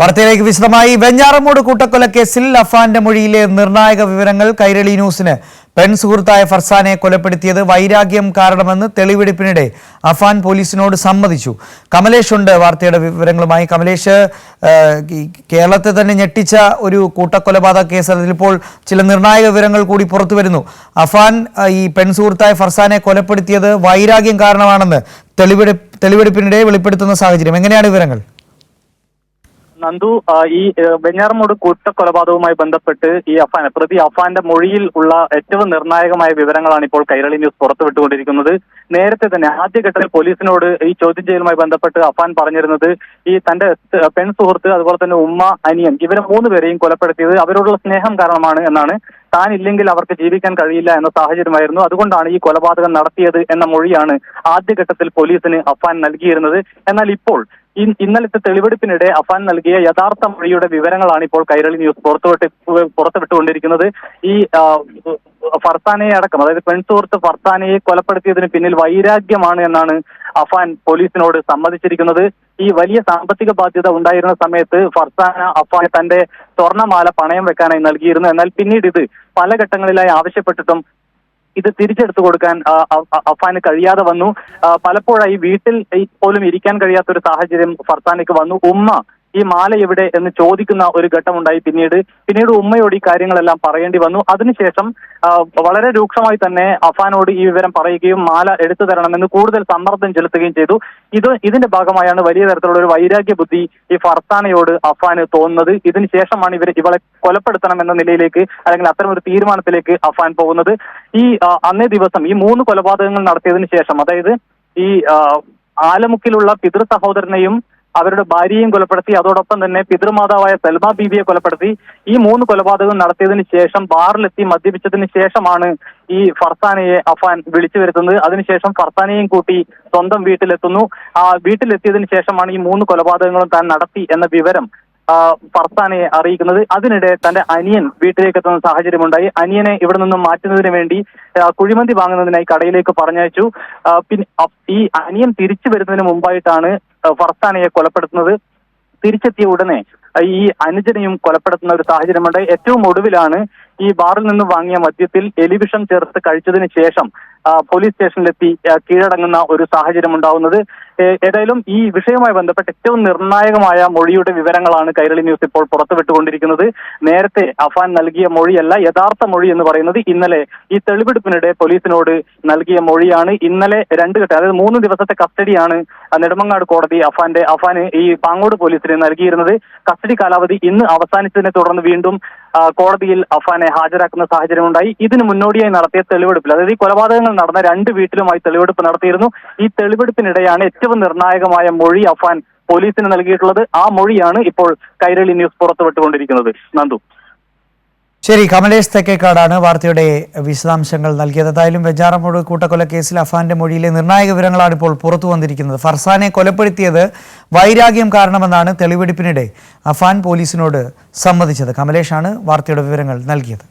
വാർത്തയിലേക്ക് വിശദമായി. വെഞ്ഞാറമൂട് കൂട്ടക്കൊല കേസിൽ അഫാന്റെ മൊഴിയിലെ നിർണായക വിവരങ്ങൾ കൈരളി ന്യൂസിന്. പെൺ സുഹൃത്തായ ഫർസാനെ കൊലപ്പെടുത്തിയത് വൈരാഗ്യം കാരണമെന്ന് തെളിവെടുപ്പിനിടെ അഫാൻ പോലീസിനോട് സമ്മതിച്ചു. കമലേഷ് ഉണ്ട് വാർത്തയുടെ വിവരങ്ങളുമായി. കമലേഷ് കേരളത്തെ തന്നെ ഞെട്ടിച്ച ഒരു കൂട്ടക്കൊലപാതക കേസ്. അതിലിപ്പോൾ ചില നിർണായക വിവരങ്ങൾ കൂടി പുറത്തു വരുന്നു. അഫാൻ ഈ പെൺ സുഹൃത്തായ ഫർസാനെ കൊലപ്പെടുത്തിയത് വൈരാഗ്യം കാരണമാണെന്ന് തെളിവെടുപ്പ് തെളിവെടുപ്പിനിടെ വെളിപ്പെടുത്തുന്ന സാഹചര്യം. എങ്ങനെയാണ് വിവരങ്ങൾ? നന്ദു ഈ വെഞ്ഞാറമൂട് കൂട്ടക്കൊലപാതകവുമായി ബന്ധപ്പെട്ട് ഈ അഫാൻ പ്രതി അഫാന്റെ മൊഴിയിൽ ഉള്ള ഏറ്റവും നിർണായകമായ വിവരങ്ങളാണ് ഇപ്പോൾ കൈരളി ന്യൂസ് പുറത്തുവിട്ടുകൊണ്ടിരിക്കുന്നത്. നേരത്തെ തന്നെ ആദ്യഘട്ടത്തിൽ പോലീസിനോട് ഈ ചോദ്യം ചെയ്യലുമായി ബന്ധപ്പെട്ട് അഫാൻ പറഞ്ഞിരുന്നത് ഈ തന്റെ പെൺ സുഹൃത്ത് അതുപോലെ തന്നെ ഉമ്മ അനിയൻ ഇവരെ മൂന്ന് പേരെയും കൊലപ്പെടുത്തിയത് അവരോടുള്ള സ്നേഹം കാരണമാണ് എന്നാണ് താൻ ഇല്ലെങ്കിൽ അവർക്ക് ജീവിക്കാൻ കഴിയില്ല എന്ന സാഹചര്യമായിരുന്നു. അതുകൊണ്ടാണ് ഈ കൊലപാതകം നടത്തിയത് എന്ന മൊഴിയാണ് ആദ്യഘട്ടത്തിൽ പോലീസിന് അഫാൻ നൽകിയിരുന്നത്. എന്നാൽ ഇപ്പോൾ ഇന്നലത്തെ തെളിവെടുപ്പിനിടെ അഫാൻ നൽകിയ യഥാർത്ഥ മൊഴിയുടെ വിവരങ്ങളാണ് ഇപ്പോൾ കൈരളി ന്യൂസ് പുറത്തുവിട്ട് പുറത്തുവിട്ടുകൊണ്ടിരിക്കുന്നത്. ഈ ഫർസാനയെ അടക്കം അതായത് പെൺസുഹൃത്ത് ഫർസാനയെ കൊലപ്പെടുത്തിയതിന് പിന്നിൽ വൈരാഗ്യമാണ് എന്നാണ് അഫാൻ പോലീസിനോട് സമ്മതിച്ചിരിക്കുന്നത്. ഈ വലിയ സാമ്പത്തിക ബാധ്യത ഉണ്ടായിരുന്ന സമയത്ത് ഫർസാന അഫാൻ തന്റെ സ്വർണമാല പണയം വെക്കാനായി നൽകിയിരുന്നു. എന്നാൽ പിന്നീട് ഇത് പല ഘട്ടങ്ങളിലായി ആവശ്യപ്പെട്ടിട്ടും ഇത് തിരിച്ചെടുത്തു കൊടുക്കാൻ അഫാന് കഴിയാതെ വന്നു. പലപ്പോഴായി വീട്ടിൽ പോലും ഇരിക്കാൻ കഴിയാത്ത ഒരു സാഹചര്യം ഫർസാനയ്ക്ക് വന്നു. ഉമ്മ ഈ മാല എവിടെ എന്ന് ചോദിക്കുന്ന ഒരു ഘട്ടമുണ്ടായി. പിന്നീട് പിന്നീട് ഉമ്മയോട് ഈ കാര്യങ്ങളെല്ലാം പറയേണ്ടി വന്നു. അതിനുശേഷം വളരെ രൂക്ഷമായി തന്നെ അഫാനോട് ഈ വിവരം പറയുകയും മാല എടുത്തു തരണമെന്ന് കൂടുതൽ സമ്മർദ്ദം ചെലുത്തുകയും ചെയ്തു. ഇത് ഇതിന്റെ ഭാഗമായാണ് വലിയ തരത്തിലുള്ള ഒരു വൈരാഗ്യ ബുദ്ധി ഈ ഫർസാനയോട് അഫാന് തോന്നുന്നത്. ഇതിനുശേഷമാണ് ഇവരെ ഇവളെ കൊലപ്പെടുത്തണം എന്ന നിലയിലേക്ക് അല്ലെങ്കിൽ അത്തരം ഒരു തീരുമാനത്തിലേക്ക് അഫാൻ പോകുന്നത്. ഈ അന്നേ ദിവസം ഈ മൂന്ന് കൊലപാതകങ്ങൾ നടത്തിയതിനു ശേഷം അതായത് ഈ ആലമുക്കിലുള്ള പിതൃ സഹോദരനെയും അവരുടെ ഭാര്യയും കൊലപ്പെടുത്തി അതോടൊപ്പം തന്നെ പിതൃമാതാവായ സൽമ ബീബിയെ കൊലപ്പെടുത്തി. ഈ മൂന്ന് കൊലപാതകം നടത്തിയതിനു ശേഷം ബാറിലെത്തി മദ്യപിച്ചതിന് ശേഷമാണ് ഈ ഫർസാനയെ അഫാൻ വിളിച്ചു വരുത്തുന്നത്. അതിനുശേഷം ഫർസാനയെയും കൂട്ടി സ്വന്തം വീട്ടിലെത്തുന്നു. ആ വീട്ടിലെത്തിയതിന് ശേഷമാണ് ഈ മൂന്ന് കൊലപാതകങ്ങളും താൻ നടത്തി എന്ന വിവരം ഫർസാനയെ അറിയിക്കുന്നത്. അതിനിടെ തന്റെ അനിയൻ വീട്ടിലേക്ക് എത്തുന്ന സാഹചര്യമുണ്ടായി. അനിയനെ ഇവിടെ നിന്നും മാറ്റുന്നതിന് വേണ്ടി കുഴിമന്തി വാങ്ങുന്നതിനായി കടയിലേക്ക് പറഞ്ഞയച്ചു. പിന്നെ ഈ അനിയൻ തിരിച്ചു വരുന്നതിന് മുമ്പായിട്ടാണ് ഫർസാനയെ കൊലപ്പെടുത്തുന്നത് തിരിച്ചെത്തിയ ഉടനെ ഈ അനുജനെയും കൊലപ്പെടുത്തുന്ന ഒരു സാഹചര്യമുണ്ട്. ഏറ്റവും ഒടുവിലാണ് ഈ ബാറിൽ നിന്ന് വാങ്ങിയ മദ്യത്തിൽ എലിവിഷം ചേർത്ത് കഴിച്ചതിന് ശേഷം പോലീസ് സ്റ്റേഷനിലെത്തി കീഴടങ്ങുന്ന ഒരു സാഹചര്യം ഉണ്ടാവുന്നത്. ഏതായാലും ഈ വിഷയവുമായി ബന്ധപ്പെട്ട് ഏറ്റവും നിർണായകമായ മൊഴിയുടെ വിവരങ്ങളാണ് കൈരളി ന്യൂസ് ഇപ്പോൾ പുറത്തുവിട്ടുകൊണ്ടിരിക്കുന്നത്. നേരത്തെ അഫാൻ നൽകിയ മൊഴിയല്ല യഥാർത്ഥ മൊഴി എന്ന് പറയുന്നത് ഇന്നലെ ഈ തെളിവെടുപ്പിനിടെ പോലീസിനോട് നൽകിയ മൊഴിയാണ്. ഇന്നലെ രണ്ട് ഘട്ടം അതായത് മൂന്ന് ദിവസത്തെ കസ്റ്റഡിയാണ് നെടുമങ്ങാട് കോടതി അഫാന്റെ അഫാന് ഈ പാങ്ങോട് പോലീസിന് നൽകിയിരുന്നത്. കസ്റ്റഡി കാലാവധി ഇന്ന് അവസാനിച്ചതിനെ തുടർന്ന് വീണ്ടും കോടതിയിൽ അഫാനെ ഹാജരാക്കുന്ന സാഹചര്യമുണ്ടായി. ഇതിന് മുന്നോടിയായി നടത്തിയ തെളിവെടുപ്പിൽ അതായത് ഈ കൊലപാതകങ്ങൾ നടന്ന രണ്ട് വീട്ടിലുമായി തെളിവെടുപ്പ് നടത്തിയിരുന്നു. ഈ തെളിവെടുപ്പിനിടെയാണ് ഏറ്റവും നിർണായകമായ മൊഴി അഫാൻ പോലീസിന് നൽകിയിട്ടുള്ളത്. ആ മൊഴിയാണ് ഇപ്പോൾ കൈരളി ന്യൂസ് പുറത്തുവിട്ടുകൊണ്ടിരിക്കുന്നത്. നന്ദു. ശരി കമലേഷ് തെക്കേക്കാടാണ് വാർത്തയുടെ വിശദാംശങ്ങൾ നൽകിയത്. എന്തായാലും വെജാറമൂട് കൂട്ടക്കൊല കേസിൽ അഫാന്റെ മൊഴിയിലെ നിർണായക വിവരങ്ങളാണ് ഇപ്പോൾ പുറത്തു വന്നിരിക്കുന്നത്. ഫർസാനെ കൊലപ്പെടുത്തിയത് വൈരാഗ്യം കാരണമെന്നാണ് തെളിവെടുപ്പിനിടെ അഫാൻ പോലീസിനോട് സമ്മതിച്ചത്. കമലേഷാണ് വാർത്തയുടെ വിവരങ്ങൾ നൽകിയത്.